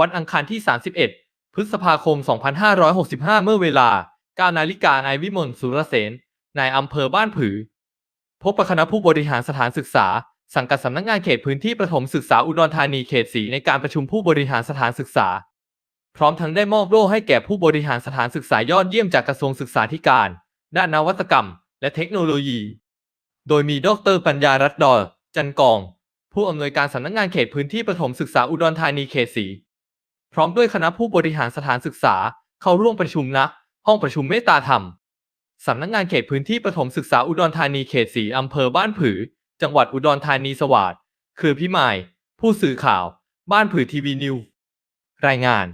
วันอังคารที่ 31 พฤษภาคม 2565 เมื่อเวลา 9 นาฬิกานายวิมลสุรเสนนายอำเภอบ้านผือ พบประคณะผู้บริหารสถานศึกษา สังกัดสำนักงานเขตพื้นที่ประถมศึกษาอุดรธานีเขตสีในการประชุมผู้บริหารสถานศึกษา พร้อมทั้งได้มอบโล่ให้แก่ผู้บริหารสถานศึกษายอดเยี่ยมจากกระทรวงศึกษาธิการ ด้านนวัตกรรม และเทคโนโลยี โดยมีดรปัญญารัตน์ดอจันกอง ผู้อำนวยการสำนักงานเขตพื้นที่ประถมศึกษาอุดรธานีเขตสี พร้อมด้วยคณะผู้บริหารสถานศึกษา เข้าร่วมประชุมณห้องประชุมเมตตาธรรม สำนักงานเขตพื้นที่ประถมศึกษาอุดรธานีเขตสีอำเภอบ้านผือ จังหวัดอุดรธานีสวัสดิ์คือพี่หมาย ผู้สื่อข่าว บ้านผือทีวีนิว รายงาน